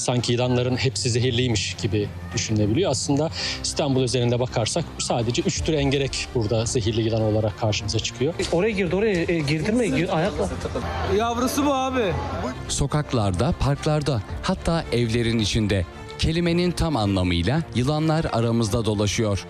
sanki yılanların hepsi zehirliymiş gibi düşünülebiliyor. Aslında İstanbul özelinde bakarsak sadece 3 tür engerek burada zehirli yılan olarak karşımıza çıkıyor. Oraya girdi oraya e, girdirme gir, ayakla. Yavrusu bu abi. Sokaklarda, parklarda, hatta evlerin içinde kelimenin tam anlamıyla yılanlar aramızda dolaşıyor.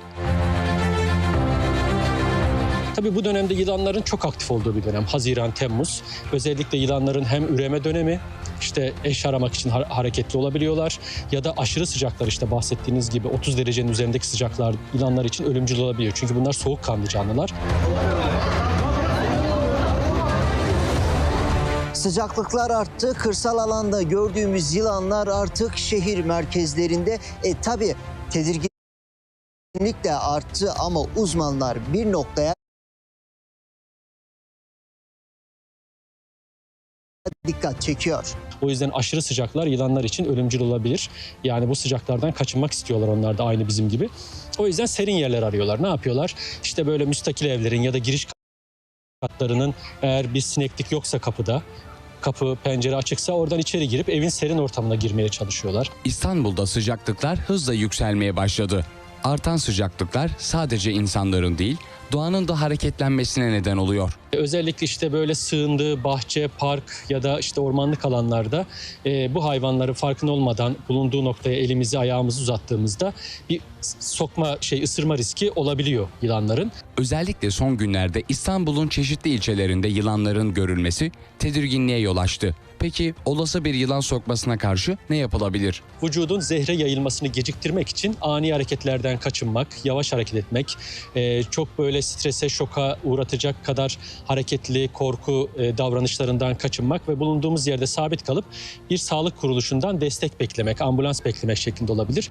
Tabii bu dönemde yılanların çok aktif olduğu bir dönem. Haziran, Temmuz. Özellikle yılanların hem üreme dönemi, işte eş aramak için ha- hareketli olabiliyorlar ya da aşırı sıcaklar işte bahsettiğiniz gibi 30 derecenin üzerindeki sıcaklar yılanlar için ölümcül olabiliyor. Çünkü bunlar soğukkanlı canlılar. Sıcaklıklar arttı. Kırsal alanda gördüğümüz yılanlar artık şehir merkezlerinde. E tabi tedirginlik de arttı ama uzmanlar bir noktaya dikkat çekiyor. O yüzden aşırı sıcaklar yılanlar için ölümcül olabilir. Yani bu sıcaklardan kaçınmak istiyorlar onlar da aynı bizim gibi. O yüzden serin yerler arıyorlar. Ne yapıyorlar? İşte böyle müstakil evlerin ya da giriş katlarının eğer bir sineklik yoksa kapıda, kapı, pencere açıksa oradan içeri girip evin serin ortamına girmeye çalışıyorlar. İstanbul'da sıcaklıklar hızla yükselmeye başladı. Artan sıcaklıklar sadece insanların değil, doğanın da hareketlenmesine neden oluyor. Özellikle işte böyle sığındığı bahçe, park ya da işte ormanlık alanlarda e, bu hayvanları farkında olmadan bulunduğu noktaya elimizi ayağımızı uzattığımızda bir sokma şey ısırma riski olabiliyor yılanların. Özellikle son günlerde İstanbul'un çeşitli ilçelerinde yılanların görülmesi tedirginliğe yol açtı. Peki olası bir yılan sokmasına karşı ne yapılabilir? Vücudun zehre yayılmasını geciktirmek için ani hareketlerden kaçınmak, yavaş hareket etmek, e, çok böyle strese, şoka uğratacak kadar hareketli, korku e, davranışlarından kaçınmak ve bulunduğumuz yerde sabit kalıp bir sağlık kuruluşundan destek beklemek, ambulans beklemek şeklinde olabilir.